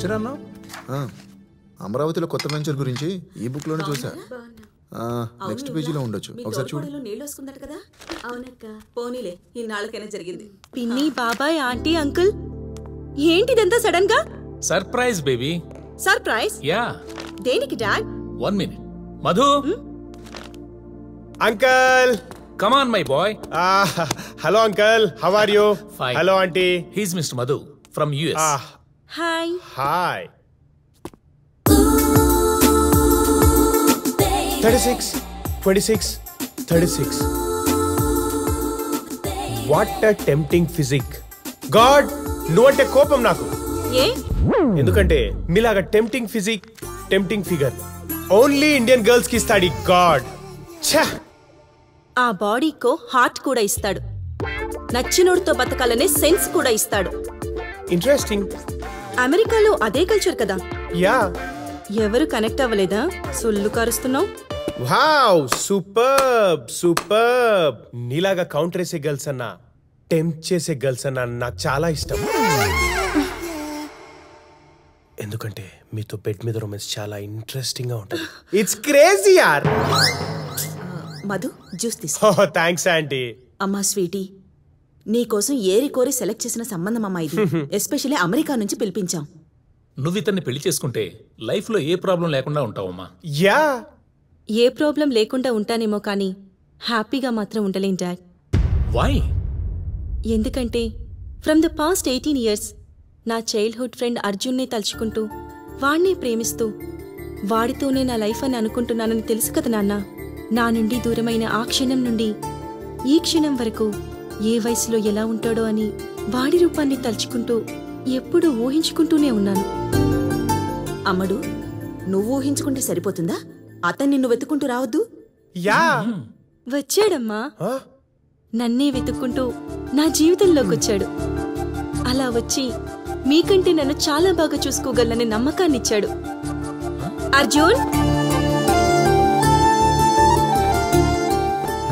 Venture అన్నావు? అమరావతిలో కొత్త వెంచర్ గురించి ఈ బుక్లోనే చూసా. నెక్స్ట్ పేజీలో ఉండొచ్చు. ఒకసారి చూడు. నీళ్ళు వస్తుందట కదా? అవునక్క పోనీలే ఇన్నాళ్ళకైనా జరిగింది. పిన్ని బాబాయ్ ఆంటీ అంకుల్ ఏంటిదంతా సడన్గా? సర్ప్రైజ్ బేబీ సర్ప్రైజ్ యా దేనికి dad? One minute Madhu. Uncle. Come on my boy hello uncle. How are you. Hello aunty. He's mister Madhu from US hi hi thirty six twenty six thirty six what a tempting physique God నువ్వంటే కోపం నాకు. ఏ? ఎందుకంటే మీలాగా tempting physique tempting figure only Indian గర్ల్స్కి ఇస్తాడు ఈ God ఛా! ఆ బాడీకో హార్ట్ కూడా ఇస్తాడు. నచ్చినోడితో బతకాలనే సెన్స్ కూడా ఇస్తాడు. ఇంట్రెస్టింగ్ అమెరికాలో అదే కల్చర్ కదా? యా. ఎవరు కనెక్ట్ అవ్వలేదా? సొల్లు కారుస్తున్నావు? వావ్ సూపర్ సూపర్ నీలాగా కౌంటర్ వేసే గర్ల్స్ అన్న టెంప్ట్ చేసే గర్ల్స్ అన్న నాకు చాలా ఇష్టం. ఎందుకంటే మీతో బెడ్ మీద రొమాన్స్ చాలా ఇంట్రెస్టింగ్గా ఉంటుంది. ఇట్స్ క్రేజీ యార్ మధు జ్యూస్ తీసుకో. థ్యాంక్స్ ఆంటీ అమ్మా స్వీటీ నీకోసం ఏరి కోరి సెలెక్ట్ చేసిన సంబంధం అమ్మా ఇది. ఎస్పెషల్లీ అమెరికా నుంచి పిలిపించాం. నువ్వు ఇతన్ని పెళ్ళి చేసుకుంటే లైఫ్లో ఏ ప్రాబ్లం లేకుండా ఉంటావమ్మా? యా. ఏ ప్రాబ్లం లేకుండా ఉంటానేమో కానీ హ్యాపీగా మాత్రం ఉండలేం డాడ్. వై ఎందుకంటే from the past eighteen years నా చైల్డ్హుడ్ ఫ్రెండ్ అర్జున్నే తలుచుకుంటూ వాణ్ణే ప్రేమిస్తూ వాడితోనే నా లైఫ్ అని అనుకుంటున్నానని తెలుసు కదా నాన్న? నా నుండి దూరమైన ఆ క్షణం నుండి ఈ క్షణం వరకు ఏ వయసులో ఎలా ఉంటాడో అని వాడి రూపాన్ని తలుచుకుంటూ ఎప్పుడూ ఊహించుకుంటూనే ఉన్నాను. అమ్మడు నువ్వు ఊహించుకుంటే సరిపోతుందా? అతన్ని నిన్ను వెతుకుంటూ రావద్దు. యా. వచ్చాడమ్మా. నన్నే వెతుక్కుంటూ నా జీవితంలోకి వచ్చాడు అలా వచ్చి మీకంటే నన్ను చాలా బాగా చూసుకోగలనని నమ్మకాన్ని ఇచ్చాడు అర్జున్?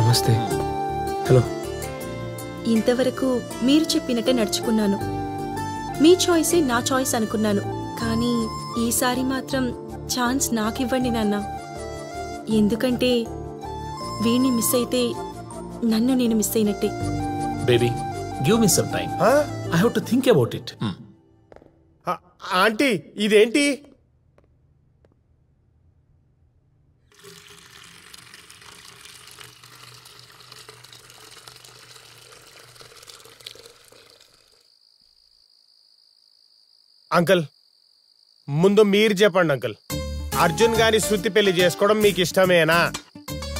నమస్తే. హలో. ఇంతవరకు మీరు చెప్పినట్టే నడుచుకున్నాను. మీ చాయిసే నా చాయిస్ అనుకున్నాను. కానీ ఈసారి మాత్రం ఛాన్స్ నాకివ్వండి నాన్న. ఎందుకంటే వీణ్ణి మిస్ అయితే నన్ను నేను మిస్ అయినట్టే. Baby give me some time I have to think about it aunty ఇదేంటి? అంకుల్ ముందు మీరు చెప్పండి అంకుల్. అర్జున్ గారి శృతి పెళ్ళి చేసుకోవడం మీకు ఇష్టమేనా?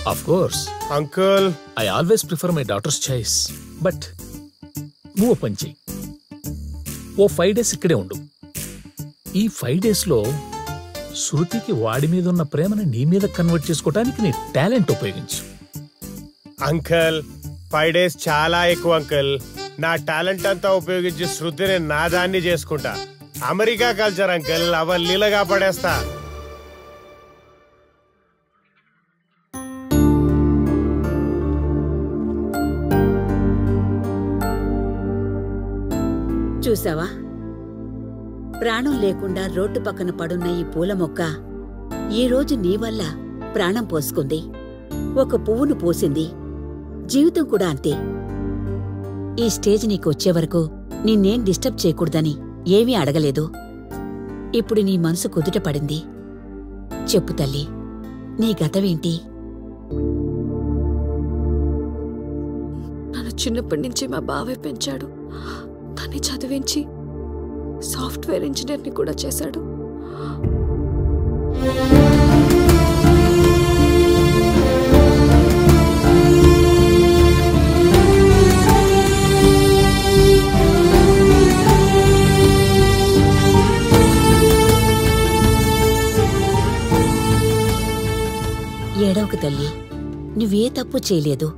Of course uncle. I always prefer my daughter's choice but నువ్వు పని చెయ్యి. ఓ ఫైవ్ డేస్ ఇక్కడే ఉండు. ఈ ఫైవ్ డేస్లో శృతికి వాడి మీద ఉన్న ప్రేమని నీ మీద కన్వర్ట్ చేసుకోవడానికి నీ టాలెంట్ ఉపయోగించు. అంకుల్ ఫైవ్ డేస్ చాలా ఎక్కువ అంకుల్. నా టాలెంట్ అంతా ఉపయోగించి శృతిని నా దాన్ని చేసుకుంటా. America culture uncle. అవ లీలగా పడేస్తా. చూసావా? ప్రాణం లేకుండా రోడ్డు పక్కన పడున్న ఈ పూల మొక్క ఈ రోజు నీ వల్ల ప్రాణం పోసుకుంది. ఒక పువ్వును పోసింది. జీవితం కూడా అంతే. ఈ స్టేజ్ నీకు వచ్చే వరకు నిన్నేం డిస్టర్బ్ చేయకూడదని ఏమీ అడగలేదు. ఇప్పుడు నీ మనసు కుదుట పడింది చెప్పు తల్లి నీ గతమేంటి? నన్ను చిన్నప్పటి నుంచి మా బావే పెంచాడు. తన్ని చదివించి సాఫ్ట్వేర్ ఇంజనీర్ని కూడా చేశాడు. ఏడవకు తల్లి. నువ్వే తప్పు చేయలేదు.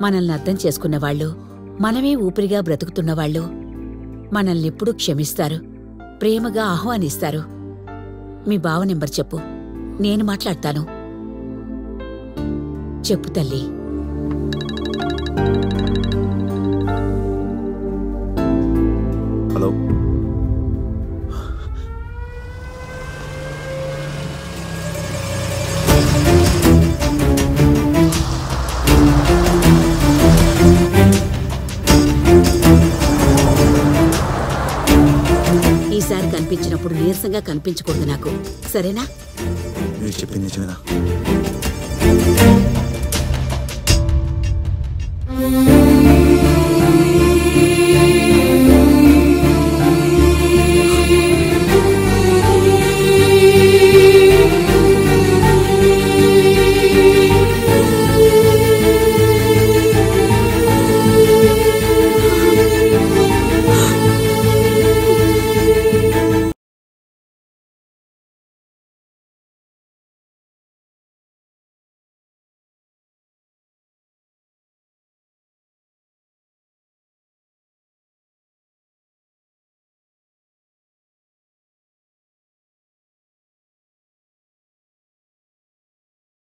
మనల్ని అర్థం చేసుకున్నవాళ్ళు మనమే ఊపిరిగా బ్రతుకుతున్నవాళ్ళు మనల్నెప్పుడూ క్షమిస్తారు ప్రేమగా ఆహ్వానిస్తారు. మీ బావ నెంబర్ చెప్పు. నేను మాట్లాడతాను. చెప్పు తల్లి. హలో. కనిపించినప్పుడు నీరసంగా కనిపించకూడదు నాకు. సరేనా? చెప్పింది నిజమేనా?